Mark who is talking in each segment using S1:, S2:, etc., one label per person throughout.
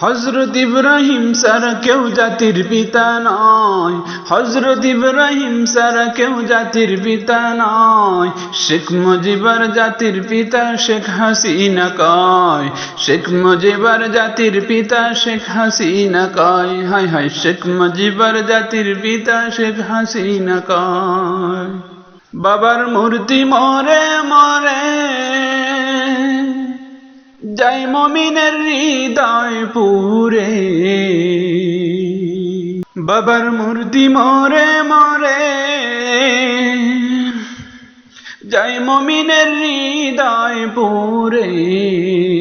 S1: হজরত ইব্রাহিম সারা কেউ জাতির পিতা নয়। হজরত ইব্রাহিম সারা কেউ জাতির পিতা নয়। শেখ মুজিবার জাতির পিতা শেখ হাসিনা কয়। শেখ মুজিবার জাতির পিতা শেখ হাসিনা কয়। হায় হায়, শেখ মুজিবার জাতির পিতা শেখ হাসিনা কয়। বাবার মূর্তি মরে মরে জয় মমিনের হৃদয় পুরে। বাবার মূর্তি মরে মরে। যাই মমিনের হৃদয় পুরে।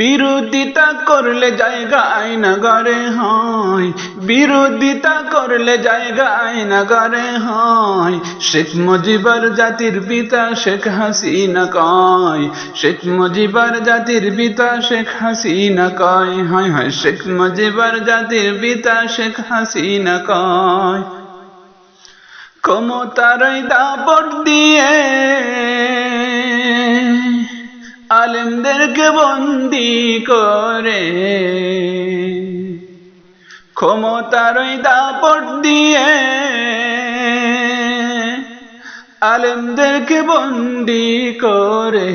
S1: বিরোধিতা করলে জায়গা আয়না গড়ে হয়। বিরোধিতা করলে জায়গা আয়না গড়ে হয়। শেখ মুজিবার জাতির পিতা শেখ হাসিনা কয়। শেখ মুজিবার জাতির পিতা শেখ হাসিনা কয়। হয় হয়, শেখ মুজিবার জাতির পিতা শেখ হাসিনা কয়। ক্ষমতারই দাপট দিয়ে আলেমদেরকে বন্দি করে। ক্ষমতার ওই দাপট দিয়ে আলেমদেরকে বন্দি করে।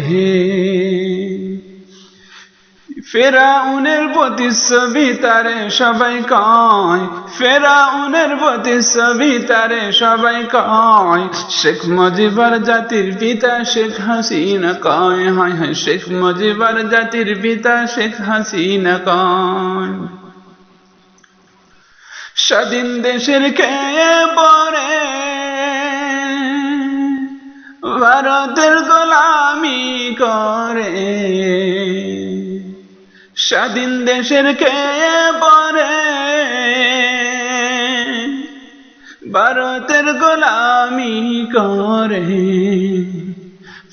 S1: ফেরাউনের প্রতিচ্ছবি তারে সবাই কয়, ফেরাউনের প্রতিচ্ছবি তারে সবাই কয়। শেখ মুজিবার জাতির পিতা শেখ হাসিনা কয়, হায় হায় শেখ মুজিবার জাতির পিতা শেখ হাসিনা কয়। স্বাধীন দেশের কে পরে ভারতের গোলামি করে। স্বাধীন দেশের কে পরে? ভারতের গোলামি করে।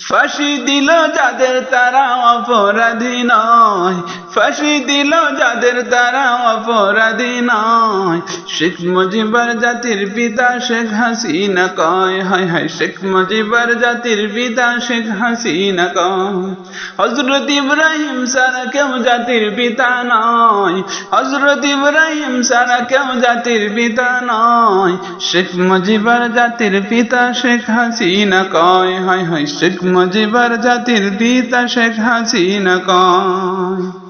S1: ফাঁসি দিল যাদের তারা অপরাধী নয়। ফাঁসি দিল যাদের তারা অপরাধী নয়। শেখ মুজিবার জাতির পিতা শেখ হাসিনা কয়, হায় হায় শেখ মুজিবার জাতির পিতা শেখ হাসিনা কয়। হজরত ইব্রাহিম সারা কেউ জাতির পিতা নয়। হজরত ইব্রাহিম সারা কেউ জাতির পিতা নয়। শেখ মুজিবার জাতির পিতা শেখ হাসিনা কয়, হায় হায় শেখ মুজিবার জাতির পিতা শেখ হাসিনা কয়।